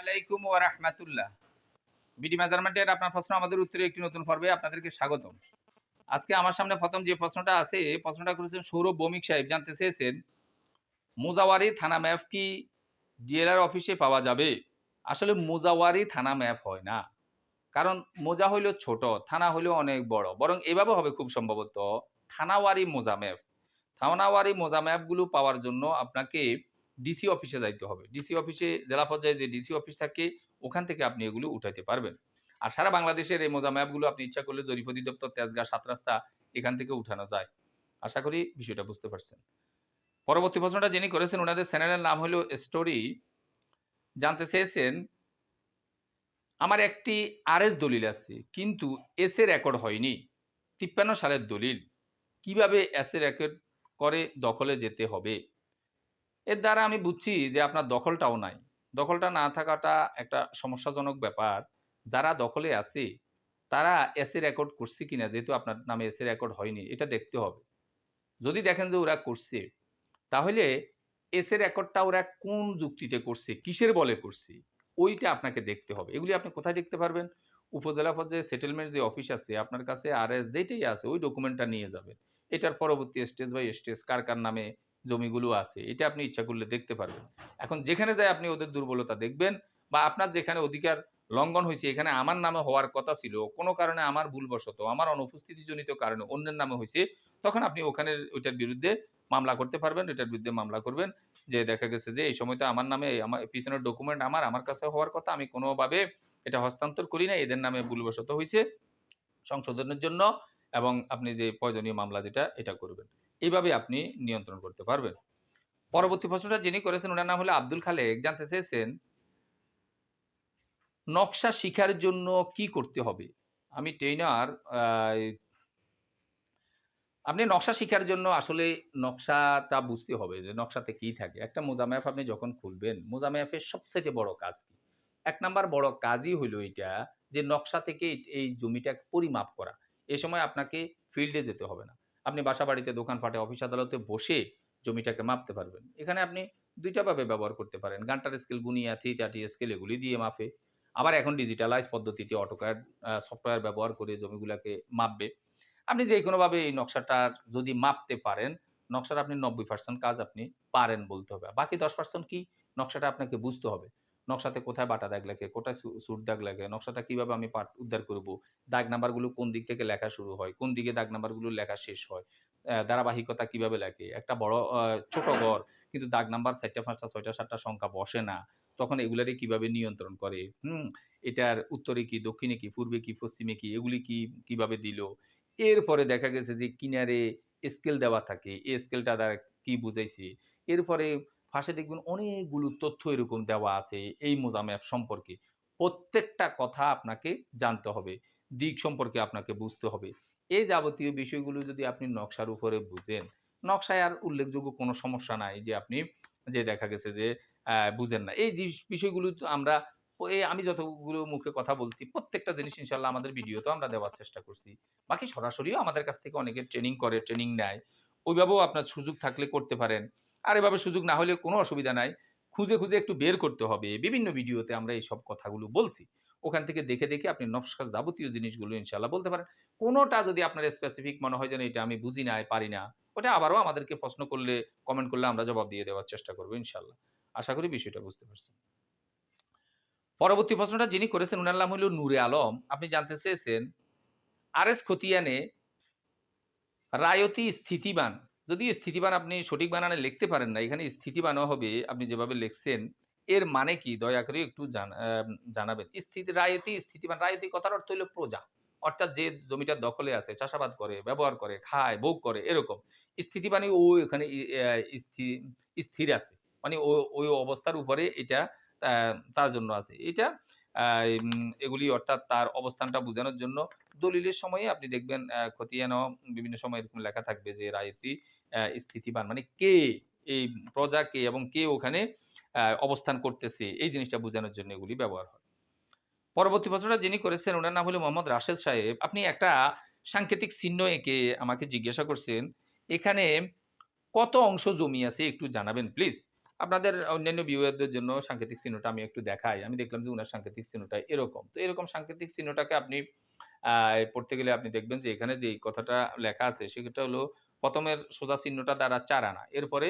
আলাইকুম ওয়া রাহমাতুল্লাহ। বিডি মেজারমেন্টের আপনার প্রশ্ন, আমাদের উত্তরে একটি নতুন পর্বে আপনাদেরকে স্বাগতম। আজকে আমার সামনে প্রথম যে প্রশ্নটা আছে, এই প্রশ্নটা করেছেন সৌরভ সাহেব, জানতে চেয়েছেন থানা ম্যাপ কি ডিএলআর অফিসে পাওয়া যাবে? আসলে মোজাওয়ারি থানা ম্যাপ হয় না। কারণ মোজা হইল ছোট, থানা হইলেও অনেক বড়, বরং এভাবে হবে খুব সম্ভবত, থানাওয়ারি মোজা ম্যাপ। থানাওয়ারি মোজা ম্যাপগুলো পাওয়ার জন্য আপনাকে ডিসি অফিসে যাইতে হবে। ডিসি অফিসে জেলা পর্যায়ে যে ডিসি অফিস থাকে, ওখান থেকে আপনি এগুলো উঠাইতে পারবেন। আর সারা বাংলাদেশের এই মোজা ম্যাপগুলো আপনি ইচ্ছা করলে জরিপ অধিদপ্তর, তেজগাঁ, সাত রাস্তা এখান থেকে উঠানো যায়। আশা করি বিষয়টা বুঝতে পারছেন। পরবর্তী প্রশ্নটা যিনি করেছেন, ওনাদের চ্যানেলের নাম হলো স্টোরি। জানতে চেয়েছেন, আমার একটি আরএস দলিল আছে, কিন্তু এস এ রেকর্ড হয়নি। তিপ্পান্ন সালের দলিল। কীভাবে এস এ রেকর্ড করে দখলে যেতে হবে? এর দ্বারা আমি বুঝছি যে আপনার দখলটাও নাই। দখলটা না থাকাটা একটা সমস্যাজনক ব্যাপার। যারা দখলে আছে, তারা এসে রেকর্ড করছে কিনা, যেহেতু আপনার নামে এসে রেকর্ড হয়নি, এটা দেখতে হবে। যদি দেখেন যে ওরা করছে, তাহলে এসে রেকর্ডটা ওরা কোন যুক্তিতে করছে, কিসের বলে করছে, ওইটা আপনাকে দেখতে হবে। এগুলি আপনি কোথায় দেখতে পারবেন? উপজেলা পর্যায়ে সেটেলমেন্ট যে অফিস আছে, আপনার কাছে আর এস যেটাই আছে, ওই ডকুমেন্টটা নিয়ে যাবেন। এটার পরবর্তী স্টেজ বাই স্টেজ কার কার নামে জমিগুলো আছে, এটা আপনি ইচ্ছা করলে দেখতে পারবেন। এখন যেখানে যায় আপনি ওদের দুর্বলতা দেখবেন বা আপনার যেখানে অধিকার লঙ্ঘন হয়েছে, এখানে আমার নামে হওয়ার কথা ছিল, কোনো কারণে আমার ভুলবশত, আমার অনুপস্থিতিজনিত কারণে অন্যের নামে হয়েছে, তখন আপনি ওখানে ওইটার বিরুদ্ধে মামলা করতে পারবেন এটার বিরুদ্ধে মামলা করবেন, যে দেখা গেছে যে এই সময় তো আমার নামে, আমার পিছনের ডকুমেন্ট আমার আমার কাছে হওয়ার কথা, আমি কোনোভাবে এটা হস্তান্তর করি না, এদের নামে ভুলবশত হয়েছে সংশোধনের জন্য এবং আপনি যে প্রয়োজনীয় মামলা যেটা, এটা করবেন। এইভাবে আপনি নিয়ন্ত্রণ করতে পারবেন। পরবর্তী প্রশ্নটা যিনি করেছেন, ওনার নাম হলো আব্দুল খালেক। জানতে চেয়েছেন, নকশা শিখার জন্য কি করতে হবে? আমি ট্রেনার আপনি নকশা শিখার জন্য আসলে নকশাটা বুঝতে হবে যে নকশাতে কি থাকে। একটা মোজা আপনি যখন খুলবেন মোজা ম্যাপের সবচেয়ে বড় কাজ কি? এক নাম্বার বড় কাজই হলো এটা যে নকশা থেকে এই জমিটা পরিমাপ করা। এ সময় আপনাকে ফিল্ডে যেতে হবে না। আপনি বাসা বাড়িতে দোকানপাটে অফিস আদালতে বসে জমিটাকে মাপতে পারবেন। এখানে আপনি দুইটা ভাবে ব্যবহার করতে পারেন। গান্টার স্কেল গুনিয়া থ্রি থার্টি স্কেল এগুলি দিয়ে মাপে। আবার এখন ডিজিটালাইজ পদ্ধতিতে অটোক্যাড সফটওয়্যার ব্যবহার করে জমিগুলোকে মাপবে। আপনি যে কোনোভাবে এই নকশাটার যদি মাপতে পারেন, নকশার আপনি নব্বই পার্সেন্ট কাজ আপনি পারেন বলতে হবে। বাকি দশ পার্সেন্ট কি? নকশাটা আপনাকে বুঝতে হবে। নকশাতে কোথায় বাটা দাগ লাগে, কোথায় সুট দাগ লাগে, নকশাটা কীভাবে আমি পাট উদ্ধার করব, দাগ নাম্বারগুলো কোন দিক থেকে লেখা শুরু হয়, কোন দিকে দাগ নাম্বারগুলো লেখা শেষ হয় ধারাবাহিকতা কীভাবে লাগে, একটা বড় ছোট ঘর, কিন্তু দাগ নাম্বার চারটা, পাঁচটা, ছয়টা, সাতটা সংখ্যা বসে না, তখন এগুলারে কীভাবে নিয়ন্ত্রণ করে, হুম, এটার উত্তরে কি, দক্ষিণে কি, পূর্বে কি, পশ্চিমে কি, এগুলি কি কীভাবে দিল, এরপরে দেখা গেছে যে কিনারে স্কেল দেওয়া থাকে, এই স্কেলটা দ্বারা কি বুঝাইছে, এরপরে ফাঁসে দেখবেন অনেকগুলো তথ্য এরকম দেওয়া আছে এই মোজাম অ্যাপ সম্পর্কে। প্রত্যেকটা কথা আপনাকে জানতে হবে, দিক সম্পর্কে আপনাকে বুঝতে হবে। এই যাবতীয় বিষয়গুলো যদি আপনি নকশার উপরে বুঝেন, নকশায় আর উল্লেখযোগ্য কোনো সমস্যা নাই যে আপনি, যে দেখা গেছে যে বুঝেন না। এই বিষয়গুলো তো আমরা এই আমি যতগুলো মুখে কথা বলছি, প্রত্যেকটা জিনিস ইনশাল্লাহ আমাদের ভিডিওতে আমরা দেওয়ার চেষ্টা করছি। বাকি সরাসরিও আমাদের কাছ থেকে অনেকে ট্রেনিং করে ট্রেনিং নেয়। ওইভাবেও আপনার সুযোগ থাকলে করতে পারেন। আর এভাবে সুযোগ না হলে কোনো অসুবিধা নাই। খুঁজে খুঁজে একটু বের করতে হবে। বিভিন্ন ভিডিওতে আমরা এই সব কথাগুলো বলছি। ওখান থেকে দেখে দেখে আপনি নকশা যাবতীয় জিনিসগুলো ইনশাল্লাহ বলতে পারেন। কোনোটা যদি আপনার স্পেসিফিক মনে হয় যেন এটা আমি বুঝি নাই পারি না, ওটা আবারও আমাদেরকে প্রশ্ন করলে কমেন্ট করলে আমরা জবাব দিয়ে দেওয়ার চেষ্টা করব ইনশাল্লাহ আশা করি বিষয়টা বুঝতে পারছেন। পরবর্তী প্রশ্নটা যিনি করেছেন ওনার নাম হলো নূরে আলম। আপনি জানতে চেয়েছেন আর এস খতিয়ানে রায়তি স্থিতিবান যদি স্থিতিবান আপনি সঠিক বানানে লিখতে পারেন না, এখানে স্থিতিবানও হবে, আপনি যেভাবে লিখছেন, এর মানে কি? দয়া করে একটু জানাবেন। স্থিতি, রায়তি, স্থিতিবান, রায়তি কথার অর্থ হইল প্রজা। অর্থাৎ যে জমিটার দখলে আছে, চাষাবাদ করে, ব্যবহার করে, খায়, ভোগ করে, এরকম। স্থিতিবানী ও এখানে স্থির আছে। মানে ওই অবস্থার উপরে এটা তার জন্য আছে। এটা এগুলি অর্থাৎ তার অবস্থানটা বোঝানোর জন্য। দলিলের সময়ে আপনি দেখবেন খতিয়ানো, বিভিন্ন সময় এরকম লেখা থাকবে যে রায়তি স্থিতিবান মানে কে এই প্রজা কে এবং কে ওখানে অবস্থান করতেছে, এই জিনিসটা বোঝানোর জন্য এগুলি ব্যবহার হয় পরবর্তী বছরটা যিনি করেছেন ওনার নাম হলো মোহাম্মদ রাশেদ সাহেব আপনি একটা সাংকেতিক চিহ্ন এঁকে আমাকে জিজ্ঞাসা করছেন, এখানে কত অংশ জমি আছে একটু জানাবেন, প্লিজ আপনাদের অন্যান্য ভিউয়ারদের জন্য সাংকেতিক চিহ্নটা আমি একটু দেখাই। আমি দেখলাম যে ওনার সাংকেতিক চিহ্নটা এরকম। তো এরকম সাংকেতিক চিহ্নটাকে আপনি পড়তে গেলে আপনি দেখবেন যে এখানে যে কথাটা লেখা আছে, সেটা হলো ১ম এর সোজা চিহ্নটা দ্বারা চার আনা। এরপরে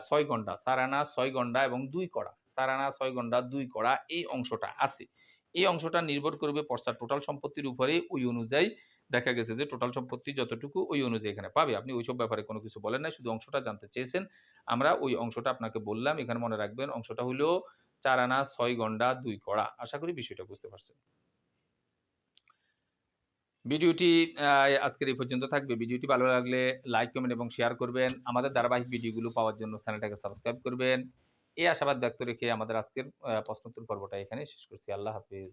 ছয় ৬ গন্ডা, ৪ আনা, ছয় গন্ডা এবং দুই কড়া। চার আনা, ছয় গন্ডা, দুই কড়া এই অংশটা আছে। এই অংশটা নির্ভর করবে পর্সার টোটাল সম্পত্তির উপরে ওই অনুযায়ী দেখা গেছে যে টোটাল সম্পত্তি যতটুকু ওই অনুযায়ী এখানে পাবে। আপনি ওইসব ব্যাপারে কোনো কিছু বলেন নাই। শুধু অংশটা জানতে চেয়েছেন। আমরা ওই অংশটা আপনাকে বললাম। এখানে মনে রাখবেন অংশটা হলো চার আনা, ছয় গন্ডা, দুই কড়া। আশা করি বিষয়টা বুঝতে পারছেন। ভিডিওটি আজকের এই পর্যন্ত থাকবে। ভিডিওটি ভালো লাগলে লাইক, কমেন্ট এবং শেয়ার করবেন। আমাদের ধারাবাহিক ভিডিওগুলো পাওয়ার জন্য চ্যানেলটাকে সাবস্ক্রাইব করবেন। এই আশাবাদ ব্যক্ত রেখে আমাদের আজকের প্রশ্নোত্তর পর্বটা এখানে শেষ করছি। আল্লাহ হাফেজ।